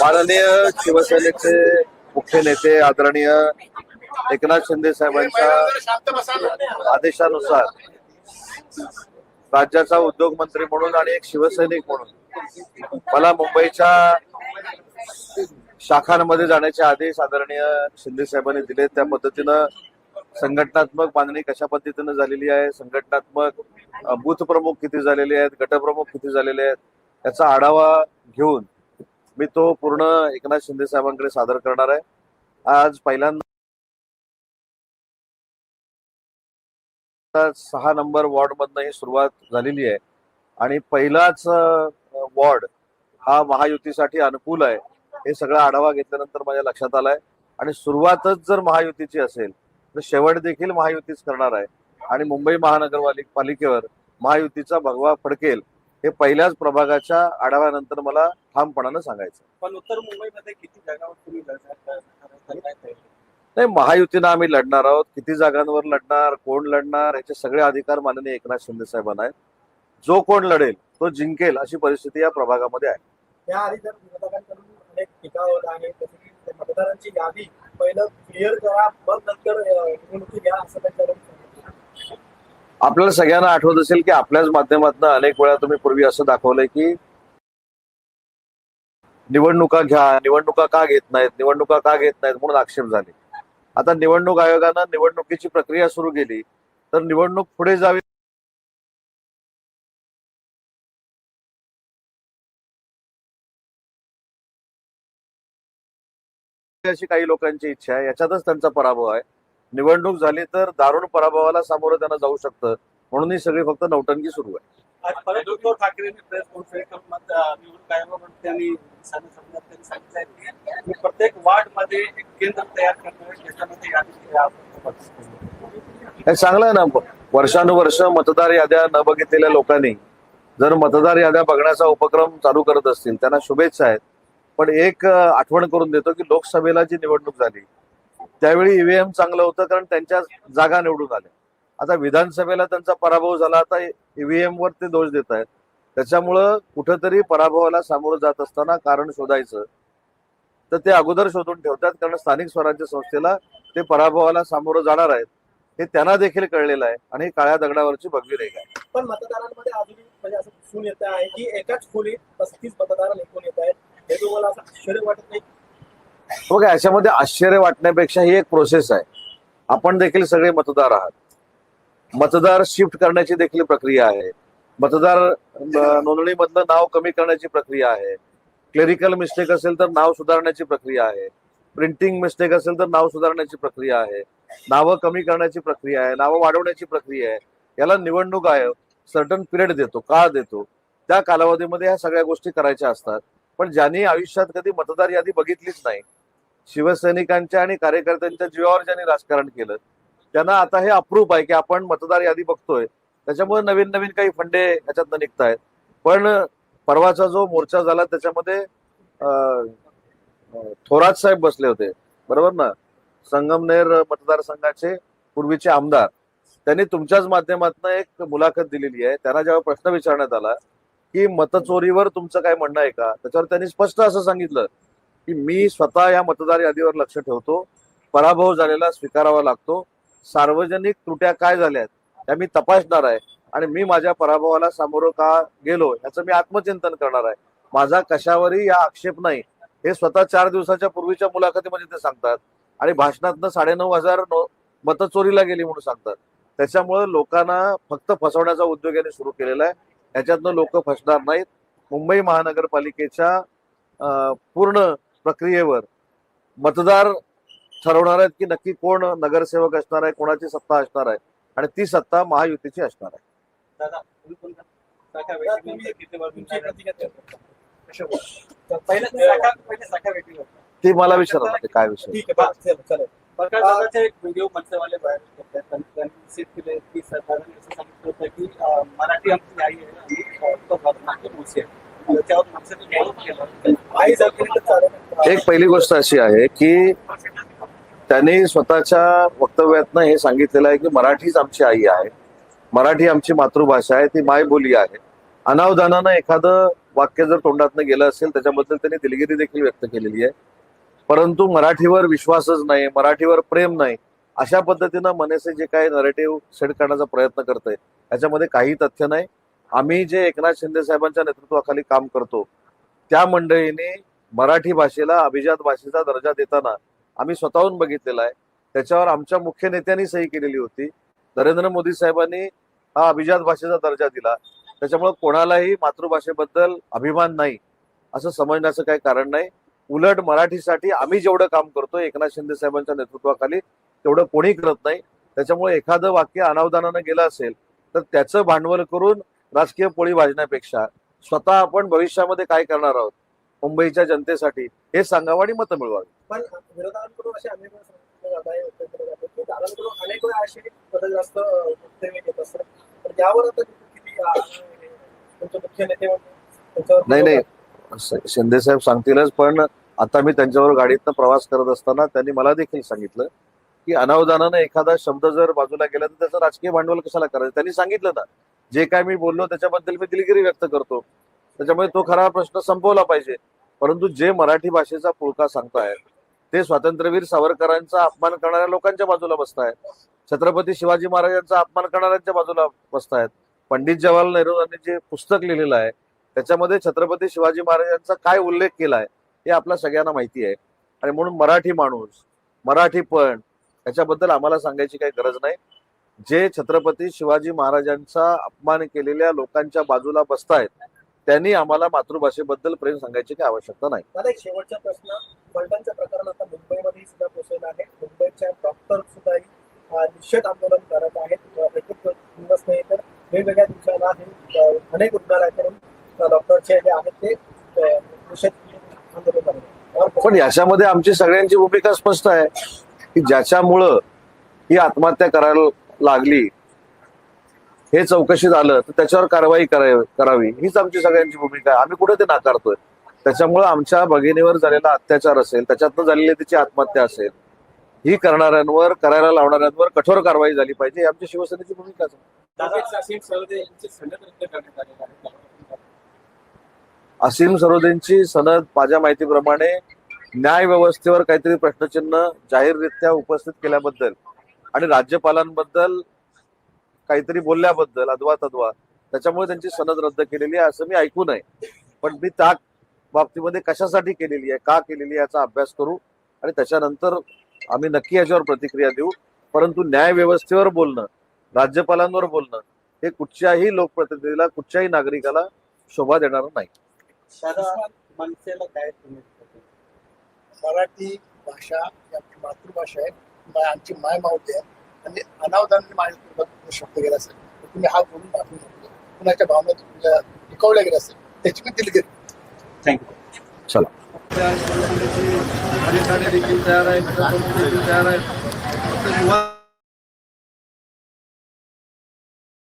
माननीय शिवसेनेचे मुख्य नेते आदरणीय एकनाथ शिंदे साहेबांच्या आदेशानुसार राज्याचा उद्योग मंत्री म्हणून आणि एक शिवसैनिक म्हणून मला मुंबईच्या शाखांमध्ये जाण्याचे आदेश आदरणीय शिंदे साहेबांनी दिले त्या पद्धतीनं संघटनात्मक बांधणी कशा पद्धतीनं झालेली आहे? संघटनात्मक बूथ प्रमुख किती झालेले आहेत? गटप्रमुख किती झालेले आहेत? याचा आढावा घेऊन मी तो पूर्ण एकनाथ शिंदे साहेबांकडे सादर करणार आहे. आज पहिल्यांदा सहा नंबर वॉर्ड मधनं ही सुरुवात झालेली आहे. आणि पहिलाच वॉर्ड हा महायुतीसाठी अनुकूल आहे हे सगळा आढावा घेतल्यानंतर माझ्या लक्षात आलाय. आणि सुरुवातच जर महायुतीची असेल तर शेवट देखील महायुतीच करणार आहे. आणि मुंबई महानगरपालिकेवर महायुतीचा भगवा फडकेल हे पहिल्याच प्रभागाच्या आढाव्यानंतर मला ठामपणानं सांगायचं पण उत्तर मुंबईमध्ये किती जागावर? नाही महायुतीनं आम्ही लढणार आहोत. किती जागांवर लढणार? कोण लढणार? याचे सगळे अधिकार माननीय एकनाथ शिंदे साहेबांना आहेत. जो कोण लढेल तो जिंकेल अशी परिस्थिती या प्रभागामध्ये आहे. त्याआधी जर विरोधकांकडून अनेक टीका होत आहे मतदारांची यादी पहिलं क्लिअर करा मग नंतर निवडणुकी घ्या असं त्यांच्याकडून आपल्याला सगळ्यांना आठवत असेल की आपल्याच माध्यमातून अनेक वेळा तुम्ही पूर्वी असं दाखवलंय की निवडणुका घ्या निवडणुका का घेत नाहीत निवडणुका का घेत नाहीत म्हणून आक्षेप झाले. आता निवडणूक आयोगानं निवडणुकीची प्रक्रिया सुरू केली तर निवडणूक पुढे जावी अशी काही लोकांची इच्छा आहे याच्यातच त्यांचा पराभव आहे. निवडणूक झाली तर दारुण पराभवाला सामोरं त्यांना जाऊ शकतं. म्हणून ही सगळी फक्त नौटंकी सुरू आहे. उद्धव ठाकरेंनी प्रेस कॉन्फरन्स निवडणूक त्यांनी सांगितलं प्रत्येक वार्डमध्ये एक केंद्र तयार करणार यादी चांगलं आहे ना वर्षानुवर्ष मतदार याद्या न बघितलेल्या लोकांनी जर मतदार याद्या बघण्याचा उपक्रम चालू करत असतील त्यांना शुभेच्छा आहेत. पण एक आठवण करून देतो की लोकसभेला जी निवडणूक झाली त्यावेळी ईव्हीएम चांगलं होतं कारण त्यांच्या जागा निवडून आल्या. आता विधानसभेला त्यांचा पराभव झाला आता ईव्हीएम वर ते दोष देत आहेत. त्याच्यामुळं कुठंतरी पराभवाला सामोरं जात असताना कारण शोधायचं. तर ते अगोदर शोधून ठेवतात कारण स्थानिक स्वराज्य संस्थेला ते पराभवाला सामोरं जाणार आहेत. हे त्यांना देखील कळलेलं आहे आणि काळ्या दगडावरची भगवी रेखा आहे. पण मतदारांमध्ये अजून म्हणजे असं दिसून येत आहे की एकाच खोलीत पस्तीस मतदार निघून येत आहेत. हे तुम्हाला असं आश्चर्य वाटत नाही? बघा याच्यामध्ये आश्चर्य वाटण्यापेक्षा ही एक प्रोसेस आहे. आपण देखील सगळे मतदार आहात. मतदार शिफ्ट करण्याची देखील प्रक्रिया आहे. मतदार नोंदणीमधलं नाव कमी करण्याची प्रक्रिया आहे. क्लेरिकल मिस्टेक असेल तर नाव सुधारण्याची प्रक्रिया आहे. प्रिंटिंग मिस्टेक असेल तर नाव सुधारण्याची प्रक्रिया आहे. नावं कमी करण्याची प्रक्रिया आहे. नावं वाढवण्याची प्रक्रिया आहे. याला निवडणूक आयोग सर्टन पिरियड देतो काळ देतो. त्या कालावधीमध्ये ह्या सगळ्या गोष्टी करायच्या असतात. पण ज्यांनी आयुष्यात कधी मतदार यादी बघितलीच नाही शिवसैनिकांच्या आणि कार्यकर्त्यांच्या जीवावर ज्यांनी राजकारण केलं त्यांना आता हे अप्रूप आहे की आपण मतदार यादी बघतोय. त्याच्यामुळे नवीन नवीन काही फंडे याच्यातनं निघतायत. पण परवाचा जो मोर्चा झाला त्याच्यामध्ये थोरात साहेब बसले होते. बरोबर ना? संगमनेर मतदारसंघाचे पूर्वीचे आमदार. त्यांनी तुमच्याच माध्यमातून एक मुलाखत दिलेली आहे. त्यांना जेव्हा प्रश्न विचारण्यात आला की मतचोरीवर तुमचं काय म्हणणं आहे का? त्याच्यावर त्यांनी स्पष्ट असं सांगितलं की मी स्वतः या मतदार यादीवर लक्ष ठेवतो पराभव झालेला स्वीकारावा लागतो सार्वजनिक त्रुट्या काय झाल्यात त्या मी तपासणार आहे आणि मी माझ्या पराभवाला सामोरं का गेलो याचं मी आत्मचिंतन करणार आहे. माझा कशावरही या आक्षेप नाही. हे स्वतः चार दिवसाच्या पूर्वीच्या मुलाखतीमध्ये ते सांगतात आणि भाषणातनं साडेनऊ हजार नो- मतं चोरीला गेली म्हणून सांगतात. त्याच्यामुळे लोकांना फक्त फसवण्याचा उद्योग यांनी सुरू केलेला आहे. याच्यातनं लोक फसणार नाहीत. मुंबई महानगरपालिकेच्या पूर्ण प्रक्रियेवर मतदार ठरवणार आहेत की नक्की कोण नगरसेवक असणार आहे कोणाची सत्ता असणार आहे आणि ती सत्ता महायुतीची असणार आहे. ती मला विचारत होते काय विषय? ठीक आहे बा, चल, चालेल प्रकाश दादाचे एक व्हिडिओ मंचवाले बाहेर होते. त्यांनी त्यांनी निश्चित केले की सरकारने असं सांगितलं. होतं की मराठी आमची आई आहे आणि त्याच्यावर माणसाने केला. आई तर एक पहिली गोष्ट अशी आहे की त्यांनी स्वतःच्या वक्तव्यातनं हे सांगितलेलं आहे की मराठीच आमची आई आहे. मराठी आमची मातृभाषा आहे ती मायबोली आहे. अनावधानानं एखादं वाक्य जर तोंडातनं गेलं असेल त्याच्याबद्दल त्यांनी दिलगिरी देखील व्यक्त केलेली आहे. परंतु मराठीवर विश्वासच नाही मराठीवर प्रेम नाही. अशा पद्धतीनं मनसे जे काही नरेटिव्ह सेट करण्याचा प्रयत्न करतोय त्याच्यामध्ये काही तथ्य नाही. आम्ही जे एकनाथ शिंदे साहेबांच्या नेतृत्वाखाली काम करतो त्या मंडळीने मराठी भाषेला अभिजात भाषेचा दर्जा देताना आम्ही स्वतःहून बघितलेला आहे. त्याच्यावर आमच्या मुख्य नेत्यांनी सही केलेली होती. नरेंद्र मोदी साहेबांनी हा अभिजात भाषेचा दर्जा दिला. त्याच्यामुळे कोणालाही मातृभाषेबद्दल अभिमान नाही. असं समजण्याचं काही कारण नाही. उलट मराठीसाठी आम्ही जेवढं काम करतो एकनाथ शिंदे साहेबांच्या नेतृत्वाखाली तेवढं कोणी करत नाही. त्याच्यामुळे एखादं वाक्य अनावधानानं गेलं असेल तर त्याचं भांडवल करून राजकीय पोळी वाजण्यापेक्षा स्वतः आपण भविष्यामध्ये काय करणार आहोत? मुंबईच्या जनतेसाठी हे सांगावं आणि मतं मिळवावी. पण विरोधकांकडून असे अनेक अनेक वेळा येत असतात तर यावर आता किती मुख्य नेते नाही नाही. शिंदे साहेब सांगतीलच पण आता मी त्यांच्यावर गाडीतनं प्रवास करत असताना त्यांनी मला देखील सांगितलं की अनावधानानं एखादा शब्द जर बाजूला गेला तर त्याचं राजकीय भांडवल कशाला करायचं? त्यांनी सांगितलं ना. जे काय मी बोललो त्याच्याबद्दल मी दिलगिरी व्यक्त करतो. त्याच्यामुळे तो खरा प्रश्न संपवला पाहिजे. परंतु जे मराठी भाषेचा पुळका सांगतायत ते स्वातंत्र्यवीर सावरकरांचा अपमान करणाऱ्या लोकांच्या बाजूला बसतायत. छत्रपती शिवाजी महाराजांचा अपमान करणाऱ्यांच्या बाजूला बसतायत. पंडित जवाहरलाल नेहरू यांनी जे पुस्तक लिहिलेलं आहे त्याच्यामध्ये छत्रपती शिवाजी महाराजांचा काय उल्लेख केलाय हे आपल्या सगळ्यांना माहिती आहे. आणि म्हणून मराठी माणूस मराठीपण याच्याबद्दल आम्हाला सांगायची काही गरज नाही. जे छत्रपती शिवाजी महाराजांचा अपमान केलेल्या लोकांच्या बाजूला बसतायत त्यांनी आम्हाला मातृभाषेबद्दल प्रेम सांगायची काही आवश्यकता नाही. मला एक शेवटचा प्रश्न फलटणचं प्रकरण आता मुंबईमध्ये सुद्धा पोहोचलेलं आहे. मुंबईच्या डॉक्टर सुद्धा निषेध आंदोलन करत आहेत. एक दिवस नाही तर वेगवेगळ्या दिवसाला हे अनेक रुग्णालयाकडून डॉक्टरचे जे आहेत ते निषेध आंदोलन करत. पण याच्यामध्ये आमची सगळ्यांची भूमिका स्पष्ट आहे. की ज्याच्यामुळं ही आत्महत्या करायला लागली हे चौकशीत आलं तर त्याच्यावर कारवाई करावी. हीच आमची सगळ्यांची भूमिका आहे. आम्ही कुठे ते नाकारतोय. त्याच्यामुळं आमच्या भगिनीवर झालेला अत्याचार असेल त्याच्यातनं झालेली तिची आत्महत्या असेल ही करणाऱ्यांवर करायला लावणाऱ्यांवर कठोर कारवाई झाली पाहिजे. ही आमची शिवसेनेची भूमिका असीम सरोदेंची सनद माझ्या माहितीप्रमाणे न्याय व्यवस्थेवर काहीतरी प्रश्नचिन्ह जाहीररित्या उपस्थित केल्याबद्दल आणि राज्यपालांबद्दल काहीतरी बोलल्याबद्दल अद्वा तद्वा त्याच्यामुळे त्यांची सनद रद्द केलेली आहे असं मी ऐकून आहे पण मी त्या बाबतीमध्ये कशासाठी केलेली आहे का केलेली आहे याचा अभ्यास करू आणि त्याच्यानंतर आम्ही नक्की याच्यावर प्रतिक्रिया देऊ. परंतु न्याय व्यवस्थेवर बोलणं राज्यपालांवर बोलणं हे कुठच्याही लोकप्रतिनिधीला कुठच्याही नागरिकाला शोभा देणार नाही दादा मनसेला काय तुम्ही मराठी भाषा ही आमची मातृभाषा आहे. मा- आमची माय मावली आहे. आणि अनावधानाने माझ्या शब्द गेला असेल. तर तुम्ही हा बोलून दाखवू शकतो कुणाच्या भावना तुमच्या दुखावल्या गेल्या असेल त्याची मी दिलगिरी थँक्यू चला. देखील तयार आहे तयार आहे